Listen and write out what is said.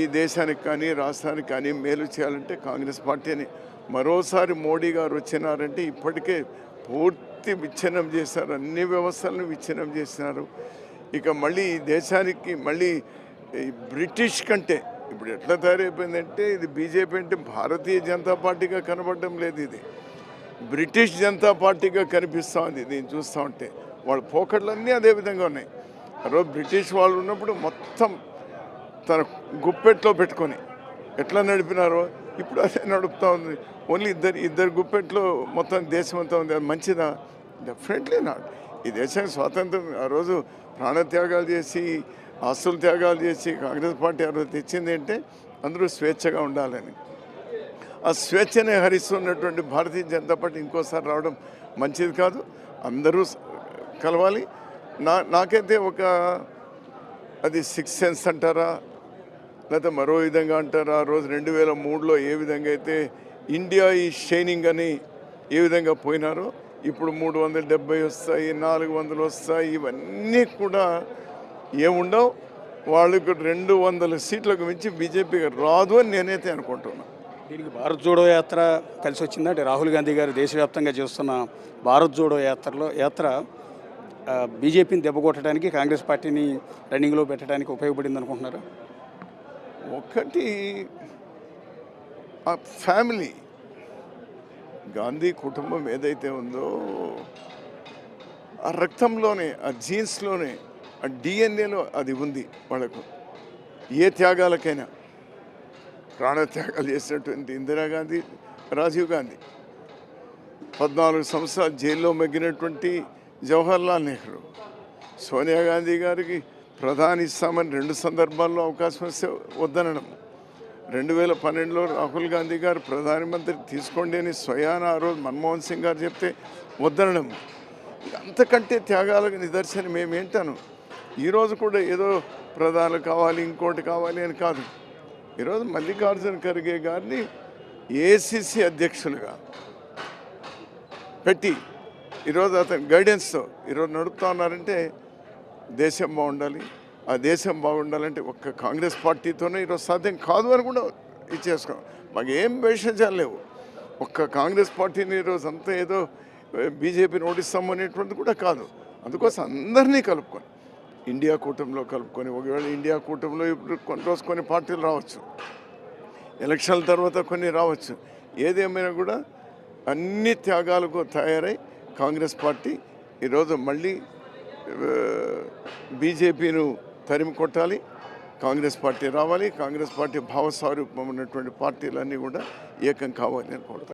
ఈ దేశానికి కానీ రాష్ట్రానికి కానీ మేలు చేయాలంటే కాంగ్రెస్ పార్టీని మరోసారి మోడీ గారు వచ్చినారంటే ఇప్పటికే పూర్తి విచ్ఛిన్నం చేశారు. అన్ని వ్యవస్థలను విచ్ఛిన్నం చేసినారు. ఇక మళ్ళీ ఈ దేశానికి మళ్ళీ ఈ బ్రిటిష్ కంటే ఇప్పుడు ఎట్లా తయారైపోయిందంటే ఇది బీజేపీ అంటే భారతీయ జనతా పార్టీగా కనబడడం లేదు ఇది. బ్రిటిష్ జనతా పార్టీగా కనిపిస్తూ ఉంది. దీన్ని చూస్తూ ఉంటే వాళ్ళ పోకట్లన్నీ అదే విధంగా ఉన్నాయి. రోజు బ్రిటిష్ వాళ్ళు ఉన్నప్పుడు మొత్తం తన గుప్పెట్లో పెట్టుకొని ఎట్లా నడిపినారో ఇప్పుడు అదే నడుపుతూ ఉంది. ఓన్లీ ఇద్దరు ఇద్దరు గుప్పెట్లో మొత్తం దేశం అంతా ఉంది. అది మంచిదా? డెఫినెట్లీ నాట్ ఈ దేశానికి స్వాతంత్రం ఆ రోజు ప్రాణత్యాగాలు చేసి ఆస్తులు త్యాగాలు చేసి కాంగ్రెస్ పార్టీ ఆ రోజు తెచ్చింది అంటే అందరూ స్వేచ్ఛగా ఉండాలని. ఆ స్వేచ్ఛనే హరిస్తున్నటువంటి భారతీయ జనతా పార్టీ ఇంకోసారి రావడం మంచిది కాదు. అందరూ కలవాలి. నా నాకైతే ఒక అది సిక్స్ సెన్స్ అంటారా? లేకపోతే మరో విధంగా అంటారు ఆ రోజు రెండు వేల మూడులో ఏ విధంగా అయితే ఇండియా ఈ షైనింగ్ అని ఏ విధంగా పోయినారో ఇప్పుడు మూడు వందల డెబ్బై వస్తాయి నాలుగు వందలు వస్తాయి ఇవన్నీ కూడా ఏముండవు. వాళ్ళకు రెండు వందల సీట్లకు మించి బీజేపీకి రాదు అని నేనైతే అనుకుంటున్నాను దీనికి భారత్ జోడో యాత్ర కలిసి వచ్చిందంటే రాహుల్ గాంధీ గారు దేశవ్యాప్తంగా చేస్తున్న భారత్ జోడో యాత్రలో యాత్ర బీజేపీని బీజేపీని దెబ్బకొట్టడానికి కాంగ్రెస్ పార్టీని రన్నింగ్లో పెట్టడానికి ఉపయోగపడింది అనుకుంటున్నారా ఒకటి ఆ ఫ్యామిలీ గాంధీ కుటుంబం ఏదైతే ఉందో ఆ రక్తంలోనే ఆ జీన్స్లోనే ఆ డిఎన్ఏలో అది ఉంది వాళ్ళకు. ఏ త్యాగాలకైనా ప్రాణత్యాగాలు చేసినటువంటి ఇందిరాగాంధీ రాజీవ్ గాంధీ. పద్నాలుగు సంవత్సరాలు జైల్లో మగ్గినటువంటి జవహర్లాల్ నెహ్రూ సోనియా గాంధీ గారికి ప్రధాని ఇస్తామని రెండు సందర్భాల్లో అవకాశం వస్తే వద్దనడం రెండు వేల పన్నెండులో రాహుల్ గాంధీ గారు ప్రధానమంత్రి తీసుకోండి అని స్వయాన ఆ రోజు మన్మోహన్ సింగ్ గారు చెప్తే వద్దనడం అంతకంటే త్యాగాలకు నిదర్శనం ఏమేంటాను ఈరోజు కూడా ఏదో ప్రధానులు కావాలి ఇంకోటి కావాలి అని కాదు. ఈరోజు మల్లికార్జున ఖర్గే గారిని ఏసీసీ అధ్యక్షులుగా పెట్టి ఈరోజు అతని గైడెన్స్తో ఈరోజు నడుపుతా ఉన్నారంటే దేశం బాగుండాలి ఆ దేశం బాగుండాలంటే ఒక్క కాంగ్రెస్ పార్టీతోనే ఈరోజు సాధ్యం కాదు అని కూడా ఇచ్చేసుకో మాకు ఏం భేషజాలు లేవు. ఒక్క కాంగ్రెస్ పార్టీని ఈరోజు అంతా ఏదో బీజేపీని ఓడిస్తాము అనేటువంటిది కూడా కాదు. అందుకోసం అందరినీ కలుపుకొని ఇండియా కూటమిలో కలుపుకొని ఒకవేళ ఇండియా కూటమిలో ఇప్పుడు కొన్ని రోజు కొన్ని పార్టీలు రావచ్చు. ఎలక్షన్ల తర్వాత కొన్ని రావచ్చు. ఏదేమైనా కూడా అన్ని త్యాగాలకు తయారై కాంగ్రెస్ పార్టీ ఈరోజు మళ్ళీ బీజేపీను తరిమి కొట్టాలి కాంగ్రెస్ పార్టీ రావాలి కాంగ్రెస్ పార్టీ భావస్వరూపం ఉన్నటువంటి పార్టీలన్నీ కూడా ఏకం కావాలి అని